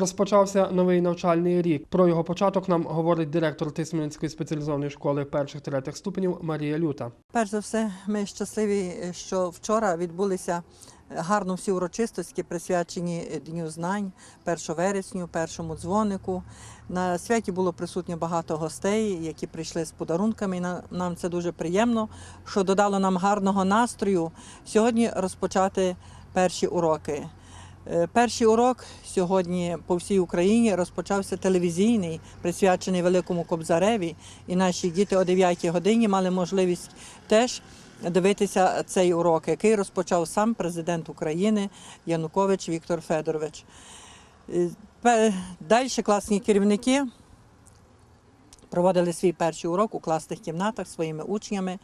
Розпочався новий навчальний рік. Про його початок нам говорить директор Тисменської спеціалізованої школи перших третіх ступенів Марія Люта. Перш за все, ми щасливі, що вчора відбулися гарно всі урочистості, присвячені Дню знань, 1 вересню, першому дзвонику. На святі було присутньо багато гостей, які прийшли з подарунками. і на- Нам це дуже приємно, що додало нам гарного настрою сьогодні розпочати перші уроки. Е, Перший урок сьогодні по всій Україні розпочався телевізійний, присвячений Великому Кобзареві. І наші діти о 9 годині мали можливість теж дивитися цей урок, який розпочав сам президент України Янукович Віктор Федорович. Далі класні керівники проводили свій перший урок у класних кімнатах своїми учнями,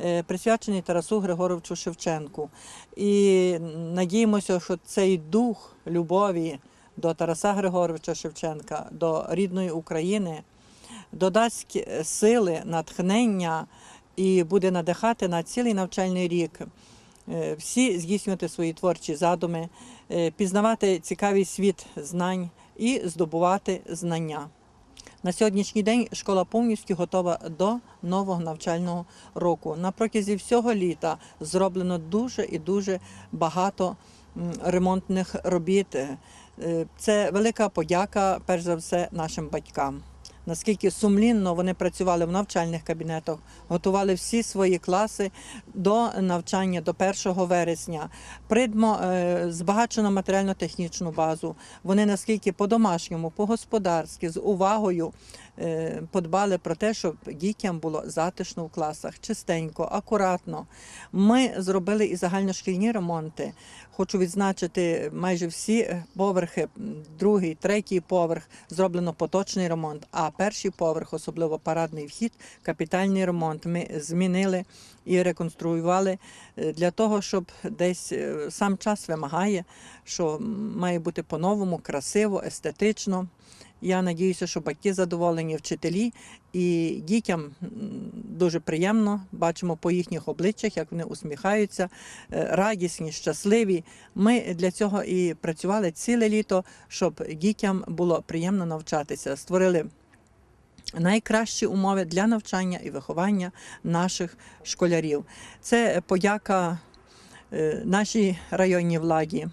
е, присвячений Тарасу Григоровичу Шевченку. І надіємося, що цей дух любові до Тараса Григоровича Шевченка, до рідної України додасть сили, натхнення і буде надихати на цілий навчальний рік. Е, Всі здійснювати свої творчі задуми, е, пізнавати цікавий світ знань і здобувати знання. На сьогоднішній день школа повністю готова до нового навчального року. На протязі всього літа зроблено дуже і дуже багато ремонтних робіт. Е, Це велика подяка, перш за все, нашим батькам. Наскільки сумлінно вони працювали в навчальних кабінетах, готували всі свої класи до навчання до 1 вересня. Придмо е, збагачено матеріально-технічну базу. Вони наскільки по-домашньому, по-господарськи, з увагою подбали про те, щоб дітям було затишно в класах, чистенько, акуратно. Ми зробили і загальношкільні ремонти. Хочу відзначити майже всі е, поверхи, другий, третій поверх зроблено поточний ремонт, а перший поверх, особливо парадний вхід, капітальний ремонт. Ми змінили і реконструювали е, для того, щоб десь е, сам час вимагає, що має бути по-новому, красиво, естетично. Я надіюся, що батьки задоволені, вчителі і дітям дуже приємно. Бачимо по їхніх обличчях, як вони усміхаються, е, радісні, щасливі. Ми для цього і працювали ціле літо, щоб дітям було приємно навчатися. Створили найкращі умови для навчання і виховання наших школярів. Це подяка е, нашій районній владі.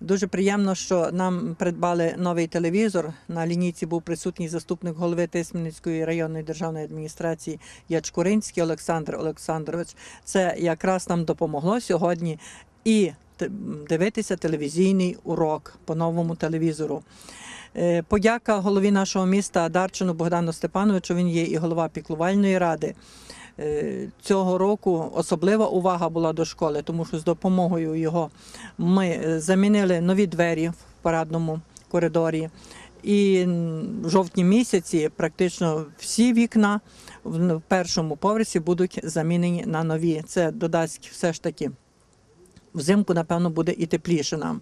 Дуже приємно, що нам придбали новий телевізор. На лінійці був присутній заступник голови Тисменницької районної державної адміністрації Ячкуринський Олександр Олександрович. Це якраз нам допомогло сьогодні і дивитися телевізійний урок по новому телевізору. Е, Подяка голові нашого міста Дарчину Богдану Степановичу. Він є і голова піклувальної ради. Е, Цього року особлива увага була до школи, тому що з допомогою його ми е, замінили нові двері в парадному коридорі. І в жовтні місяці практично всі вікна в першому поверсі будуть замінені на нові. Це додасть все ж таки взимку, напевно, буде і тепліше нам.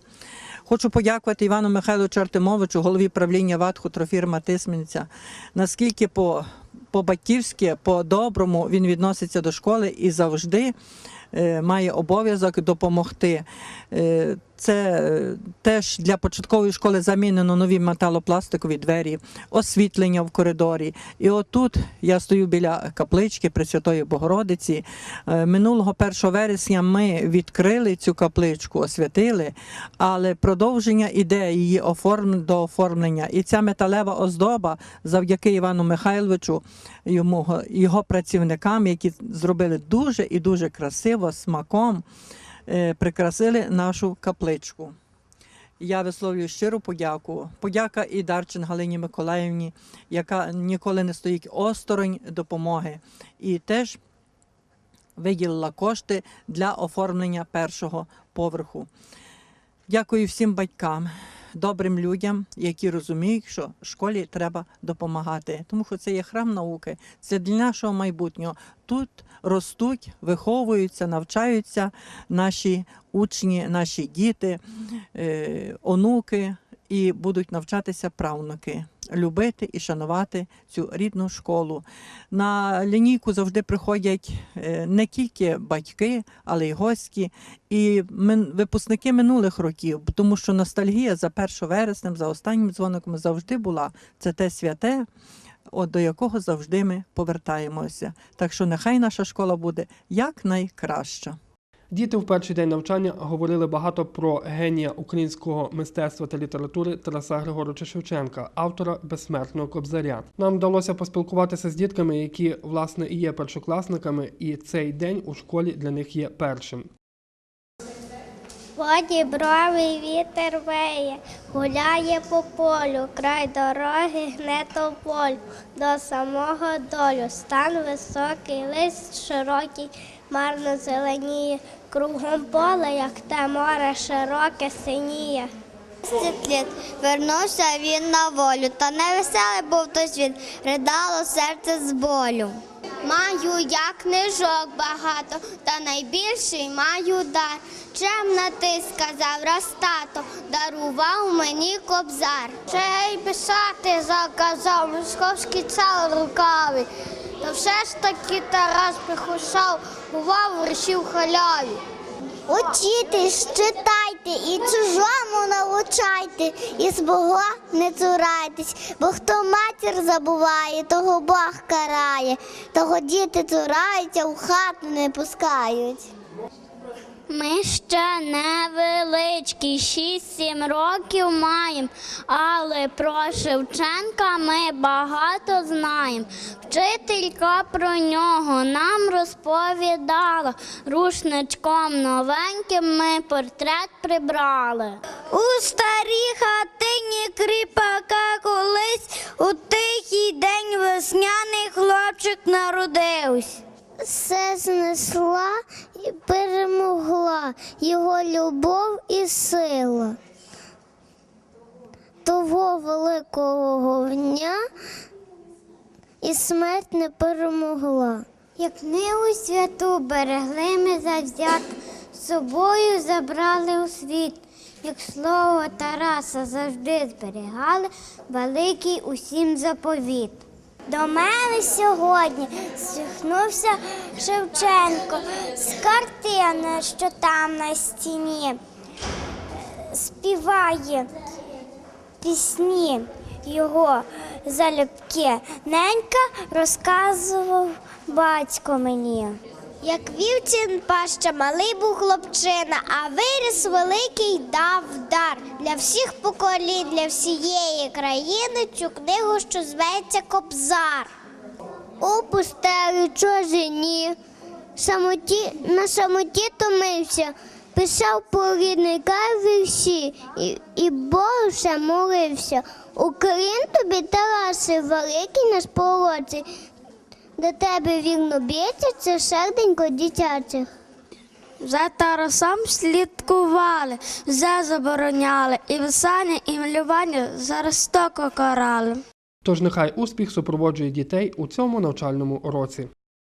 Хочу подякувати Івану Михайловичу Артемовичу, голові правління ВАТ «Хутрофірма Тисменця, наскільки по, по-батьківськи, по-доброму він відноситься до школи і завжди має обов'язок допомогти. Е, це е, теж для початкової школи замінено нові металопластикові двері, освітлення в коридорі. І отут я стою біля каплички Пресвятої Богородиці. Е, Минулого 1 вересня ми відкрили цю капличку, освятили, але продовження іде її оформ... до оформлення. І ця металева оздоба завдяки Івану Михайловичу, йому, його працівникам, які зробили дуже і дуже красиво, смаком е, прикрасили нашу капличку. Я висловлюю щиру подяку. Подяка і Дарчин Галині Миколаївні, яка ніколи не стоїть осторонь допомоги. І теж виділила кошти для оформлення першого поверху. Дякую всім батькам, добрим людям, які розуміють, що школі треба допомагати, тому що це є храм науки, це для нашого майбутнього. Тут ростуть, виховуються, навчаються наші учні, наші діти, е, онуки і будуть навчатися правнуки. Любити і шанувати цю рідну школу. На лінійку завжди приходять е, не тільки батьки, але й гості, і випускники минулих років, тому що ностальгія за 1 вереснем, за останнім дзвоником завжди була. Це те святе, от до якого завжди ми повертаємося. Так що нехай наша школа буде якнайкраща. Діти в перший день навчання говорили багато про генія українського мистецтва та літератури Тараса Григоровича Шевченка, автора безсмертного кобзаря. Нам вдалося поспілкуватися з дітками, які власне і є першокласниками, і цей день у школі для них є першим. Воді бровий вітер веє, гуляє по полю, край дороги гне тополь, до самого долю, стан високий, лист широкий, марно зеленіє, кругом поле, як те море широке синіє. Літ вернувся він на волю, та невеселий був той світ, ридало серце з болю. Маю я книжок багато, та найбільший маю дар. Чемна ти сказав, Ростато, дарував мені кобзар. Ще й писати заказав, московський цар рукаві. Та все ж таки Тарас прихушав, бував в речі халяві. Учітесь, читайте і чужому навчайте, і свого не цурайтесь, бо хто матір забуває, того Бог карає, того діти цураються, у хату не пускають. Ми ще невеличкі, 6-7 років маємо, але про Шевченка ми багато знаємо. Вчителька про нього нам розповідала. Рушничком новеньким ми портрет прибрали. У старій хатині кріпака колись у тихий день весняний хлопчик народився. Все знесла і перемогла його любов і сила. Того великого вогня і смерть не перемогла. Як книгу святу берегли ми завзято, з собою забрали у світ. Як слово Тараса завжди зберігали, великий усім заповіт. До мене сьогодні зіхнувся Шевченко з картини, що там на стіні, співає пісні його залюбки. Ненька розказував батько мені. Як вівцін паща малий був хлопчина, а виріс великий дав дар для всіх поколінь, для всієї країни цю книгу, що зветься Кобзар. У пустелі чужині, самоті, на самоті томився, писав по рідниках вірші, і, і Богу молився. Україн тобі, Тараси, великий наш полоцей, до тебе вірно б'ється це серденько дитячих. За Тарасом слідкували, за забороняли, і висання, і малювання жорстоко карали. Тож нехай успіх супроводжує дітей у цьому навчальному році.